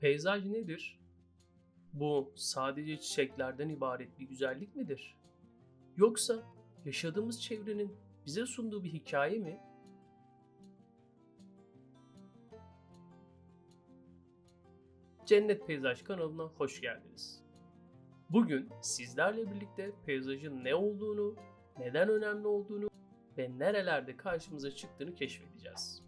Peyzaj nedir? Bu sadece çiçeklerden ibaret bir güzellik midir? Yoksa yaşadığımız çevrenin bize sunduğu bir hikaye mi? Cennet Peyzaj kanalına hoş geldiniz. Bugün sizlerle birlikte peyzajın ne olduğunu, neden önemli olduğunu ve nerelerde karşımıza çıktığını keşfedeceğiz.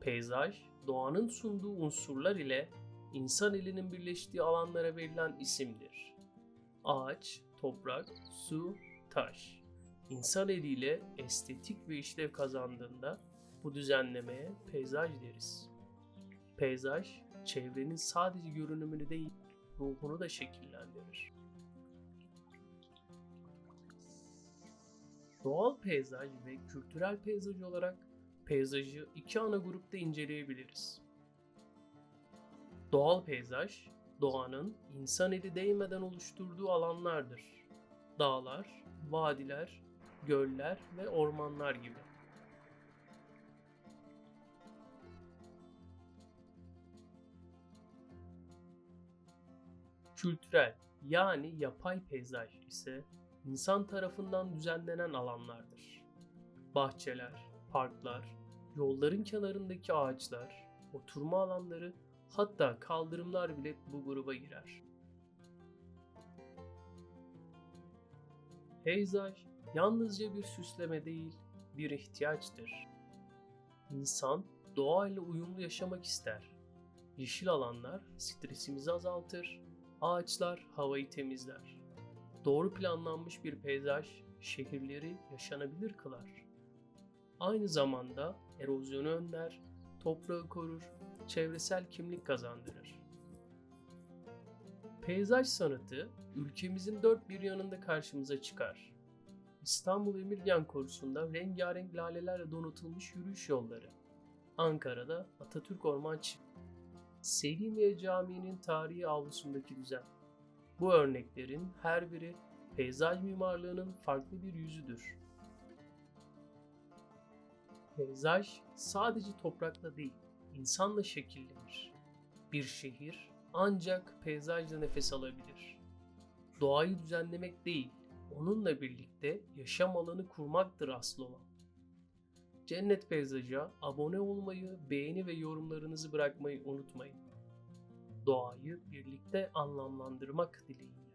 Peyzaj, doğanın sunduğu unsurlar ile insan elinin birleştiği alanlara verilen isimdir. Ağaç, toprak, su, taş. İnsan eliyle estetik ve işlev kazandığında bu düzenlemeye peyzaj deriz. Peyzaj, çevrenin sadece görünümünü değil, ruhunu da şekillendirir. Doğal peyzaj ve kültürel peyzaj olarak peyzajı iki ana grupta inceleyebiliriz. Doğal peyzaj, doğanın insan eli değmeden oluşturduğu alanlardır. Dağlar, vadiler, göller ve ormanlar gibi. Kültürel yani yapay peyzaj ise insan tarafından düzenlenen alanlardır. Bahçeler, parklar, yolların kenarındaki ağaçlar, oturma alanları hatta kaldırımlar bile bu gruba girer. Peyzaj yalnızca bir süsleme değil, bir ihtiyaçtır. İnsan doğayla uyumlu yaşamak ister. Yeşil alanlar stresimizi azaltır, ağaçlar havayı temizler. Doğru planlanmış bir peyzaj şehirleri yaşanabilir kılar. Aynı zamanda erozyonu önler, toprağı korur, çevresel kimlik kazandırır. Peyzaj sanatı ülkemizin dört bir yanında karşımıza çıkar. İstanbul Emirgan Korusu'nda rengarenk lalelerle donatılmış yürüyüş yolları. Ankara'da Atatürk Orman Çiftliği. Selimiye Camii'nin tarihi avlusundaki düzen. Bu örneklerin her biri peyzaj mimarlığının farklı bir yüzüdür. Peyzaj sadece toprakla değil, insanla şekillenir. Bir şehir ancak peyzajla nefes alabilir. Doğayı düzenlemek değil, onunla birlikte yaşam alanı kurmaktır asıl olan. Cennet Peyzaj'a abone olmayı, beğeni ve yorumlarınızı bırakmayı unutmayın. Doğayı birlikte anlamlandırmak dileğiyle.